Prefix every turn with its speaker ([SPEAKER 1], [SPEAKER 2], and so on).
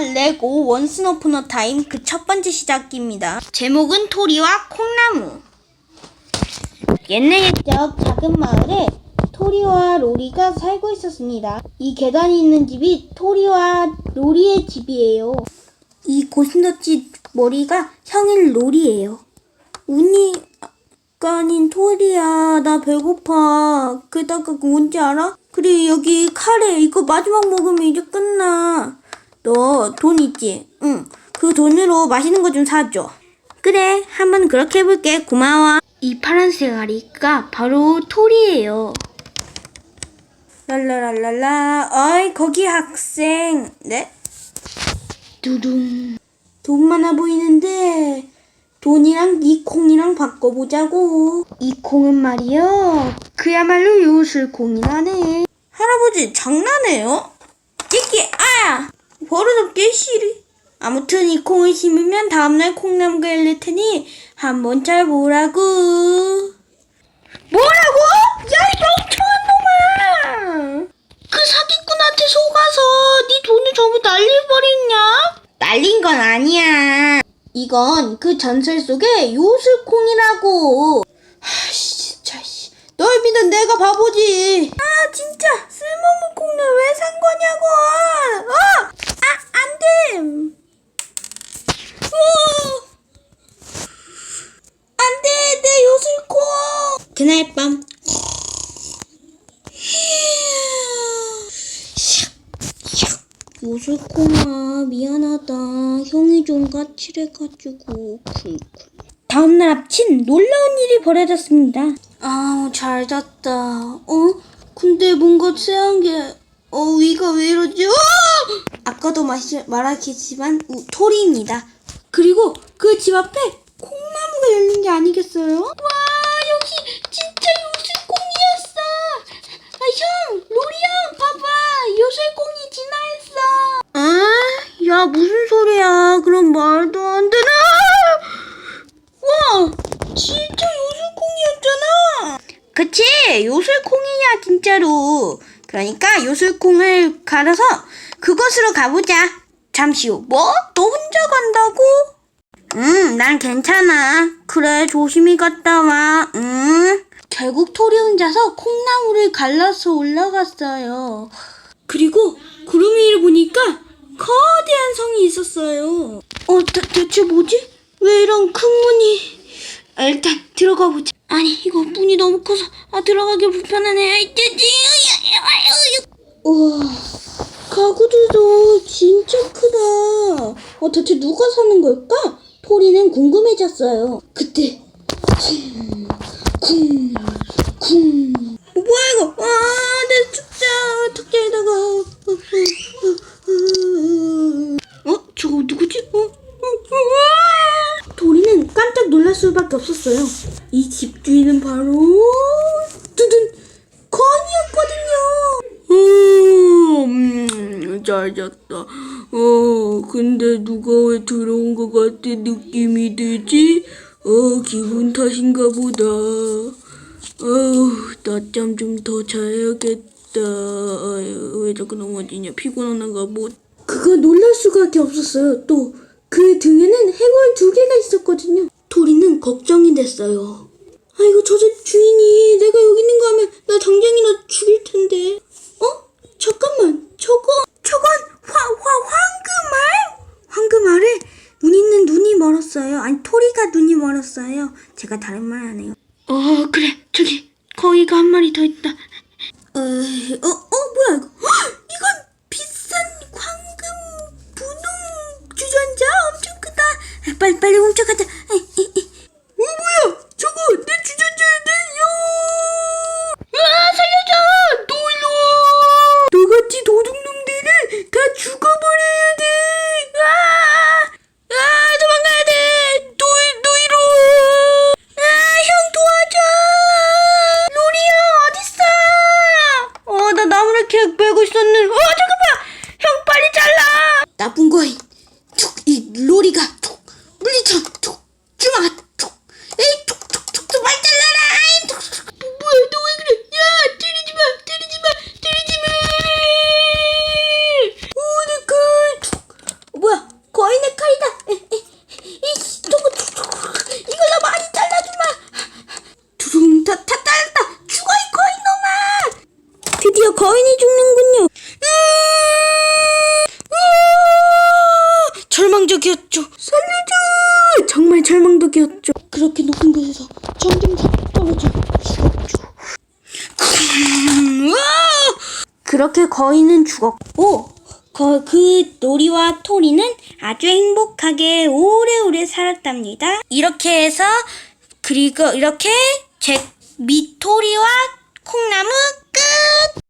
[SPEAKER 1] 레고 원스 오프너 타임 그 첫 번째 시작입니다. 제목은 토리와 콩나무. 옛날 옛적 작은 마을에 토리와 로리가 살고 있었습니다. 이 계단이 있는 집이 토리와 로리의 집이에요. 이 고슴도치 머리가 형인 로리예요. 운이 가 아닌 토리야 나 배고파 게다가 그 뭔지 알아? 그래 여기 카레 이거 마지막 먹으면 이제 끝나 너 돈 있지? 응 그 돈으로 맛있는 거 좀 사줘 그래 한번 그렇게 해볼게 고마워 이 파란색 아리가 바로 토리예요 랄라랄랄라 어이 거기 학생 네? 두둥 돈 많아 보이는데 돈이랑 이 콩이랑 바꿔보자고. 이 콩은 말이요. 그야말로 요술콩이라네. 할아버지 장난해요? 끼끼 아야 버릇없게 시리. 아무튼 이 콩을 심으면 다음날 콩나무가 열릴 테니 한번 잘 보라고. 뭐라고? 야 이 멍청한 놈아! 그 사기꾼한테 속아서 네 돈을 전부 날려버렸냐? 날린 건 아니야. 이건 그 전설 속의 요술콩이라고. 하씨, 진짜, 씨. 널 믿은 내가 바보지. 아, 진짜. 쓸모없는 콩을 왜 산 거냐고. 어! 아, 안 돼. 어! 안 돼, 내 요술콩. 그날 밤. 요술콩아 미안하다 형이 좀 까칠해가지고 쿨쿨 다음날 아침 놀라운 일이 벌어졌습니다 아우 잘 잤다 어? 근데 뭔가 쎄한 게 어 위가 왜 이러지 어! 아까도 마시, 말하겠지만 우, 토리입니다 그리고 그 집 앞에 콩나무가 열린 게 아니겠어요? 와 역시 진짜 요술콩이었어 아, 형, 로리 형, 봐봐. 요술공이 진화했어. 에? 야, 무슨 소리야. 그럼 말도 안 되나? 와, 진짜 요술공이었잖아. 요술콩이야, 진짜로. 그러니까 요술콩을 갈아서 그곳으로 가보자. 잠시 후, 뭐? 너 혼자 간다고? 응, 난 괜찮아. 그래, 조심히 갔다 와. 응. 결국 토리 혼자서 콩나무를 갈라서 올라갔어요. 그리고 구름 위를 보니까 거대한 성이 있었어요. 어, 대, 대체 뭐지? 왜 이런 큰 문이? 아, 일단 들어가 보자. 아니, 이거 문이 너무 커서 아, 들어가기 불편하네. 우와, 가구들도 진짜 크다. 어, 대체 누가 사는 걸까? 토리는 궁금해졌어요. 그때 쿵, 쿵. 어, 뭐야 이거? 아, 내 축자 탁자에다가. 어, 저거 누구지? 어, 어, 어. 도리는 깜짝 놀랄 수밖에 없었어요. 이 집주인은 바로 두둔 건이었거든요. 음, 잘 잤다. 어, 근데 누가 왜 들어온 것 같은 느낌이 들지? 어, 기분 탓인가 보다. 어우, 낮잠 좀 더 자야겠다. 아유, 왜 자꾸 넘어지냐? 피곤하나가 뭐. 그가 놀랄 수밖에 없었어요. 또, 그의 등에는 해골 두 개가 있었거든요. 토리는 걱정이 됐어요. 아이고, 저 집 주인이 내가 여기 있는 거 하면 나 당장이나 죽일 텐데. 어? 잠깐만, 저거, 저건 화, 화, 황금알? 황금알에 눈 있는 눈이 멀었어요. 아니, 토리가 눈이 멀었어요. 제가 다른 말 안 해요. 어, 그래. 저기, 거위가 한 마리 더 있다. 어, 어, 어, 뭐야, 이거. 헉! 이건 비싼 황금 분홍 주전자? 엄청 크다. 아, 빨리, 빨리 훔쳐가자. 아, 이, 이. 드디어 거인이 죽는군요. 으아! 절망적이었죠. 살려줘! 정말 절망적이었죠. 그렇게 높은 곳에서 점점 더 떨어져 죽었죠. 그렇게 거인은 죽었고 거, 그 놀이와 토리는 아주 행복하게 오래오래 살았답니다. 이렇게 해서 그리고 이렇게 제 미토리와 콩나무 끝!